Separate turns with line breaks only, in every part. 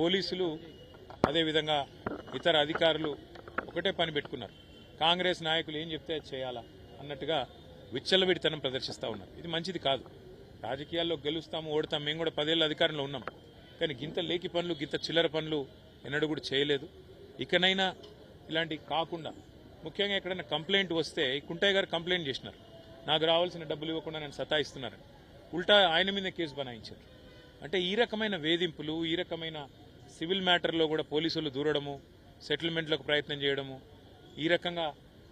పోలీసులు అదేవిధంగా ఇతర అధికారులు ఒకటే పని పెట్టుకున్నారు. కాంగ్రెస్ నాయకులు ఏం చెప్తే అది చేయాలా అన్నట్టుగా విచ్చలవిడితనం ప్రదర్శిస్తూ ఉన్నారు. ఇది మంచిది కాదు. రాజకీయాల్లో గెలుస్తాము ఓడతాం మేము కూడా పదేళ్ళ అధికారంలో ఉన్నాం. కానీ గింత లేకి పనులు గింత చిల్లర పనులు ఎన్నడూ కూడా చేయలేదు. ఇకనైనా ఇలాంటివి కాకుండా ముఖ్యంగా ఎక్కడైనా కంప్లైంట్ వస్తే కుంటయ్య గారు కంప్లైంట్ చేసినారు. నాకు రావాల్సిన డబ్బులు ఇవ్వకుండా నేను సతాయిస్తున్నారని. ఉల్టా ఆయన మీద కేసు బనాయించారు. అంటే ఈ రకమైన వేధింపులు ఈ రకమైన సివిల్ మ్యాటర్లో కూడా పోలీసులు దూరడము సెటిల్మెంట్లకు ప్రయత్నం చేయడము ఈ రకంగా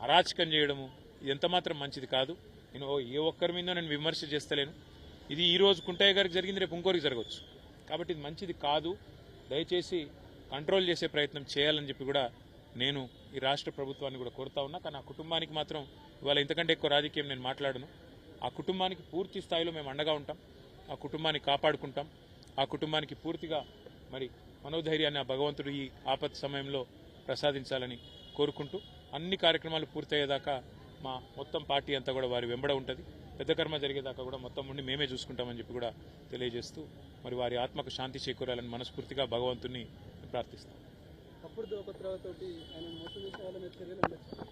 అరాచకం చేయడము ఇది ఎంత మాత్రం మంచిది కాదు. నేను ఏ ఒక్కరి మీద నేను విమర్శ చేస్తలేను. ఇది ఈ రోజు కుంటయ్య గారికి జరిగింది రేపు ఇంకోరికి జరగవచ్చు. కాబట్టి ఇది మంచిది కాదు. దయచేసి కంట్రోల్ చేసే ప్రయత్నం చేయాలని చెప్పి కూడా నేను ఈ రాష్ట్ర ప్రభుత్వాన్ని కూడా కోరుతా ఉన్నా. కానీ ఆ కుటుంబానికి మాత్రం ఇవాళ ఇంతకంటే ఎక్కువ రాజకీయం నేను మాట్లాడను. ఆ కుటుంబానికి పూర్తి స్థాయిలో మేము అండగా ఉంటాం. ఆ కుటుంబాన్ని కాపాడుకుంటాం. ఆ కుటుంబానికి పూర్తిగా మరి మనోధైర్యాన్ని ఆ భగవంతుడు ఈ ఆపత్ సమయంలో ప్రసాదించాలని కోరుకుంటూ అన్ని కార్యక్రమాలు పూర్తయ్యేదాకా మా మొత్తం పార్టీ అంతా కూడా వారి వెంబడ ఉంటుంది. పెద్ద కర్మ జరిగేదాకా కూడా మొత్తం ఉండి మేమే చూసుకుంటామని చెప్పి కూడా తెలియజేస్తూ మరి వారి ఆత్మకు శాంతి చేకూరాలని మనస్ఫూర్తిగా భగవంతుని ప్రార్థిస్తాం.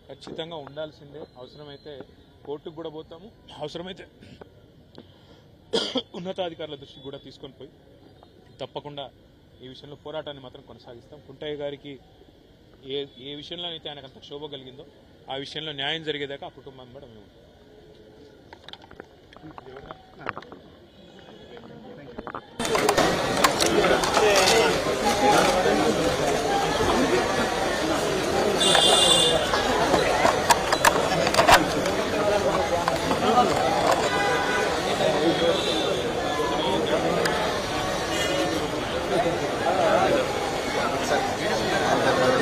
ఖచ్చితంగా ఉండాల్సిందే. అవసరమైతే కోర్టుకు కూడా పోతాము. అవసరమైతే ఉన్నతాధికారుల దృష్టికి కూడా తీసుకొని పోయి తప్పకుండా ఈ విషయంలో పోరాటాన్ని మాత్రం కొనసాగిస్తాం కుంటయ్య గారికి ఏ ఏ విషయంలో అయితే ఆయనకు అంత క్షోభ కలిగిందో ఆ విషయంలో న్యాయం జరిగేదాకా ఆ కుటుంబాన్ని కూడా మేము ఉంటాం.